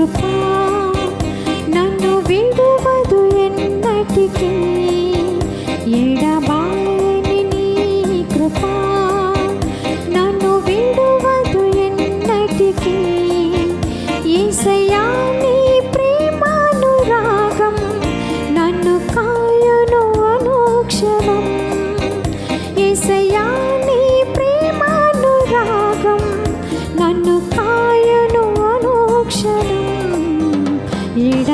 కృపా నన్ను విడువదు ఎన్నటికీ. ఎడబాయని నీ కృపా నన్ను విడువదు ఎన్నటికీ. ఈసయా నీ ప్రేమానురాగం నన్ను కాయను అనుక్షణం. ఈసయా నీ ప్రేమానురాగం నన్ను い。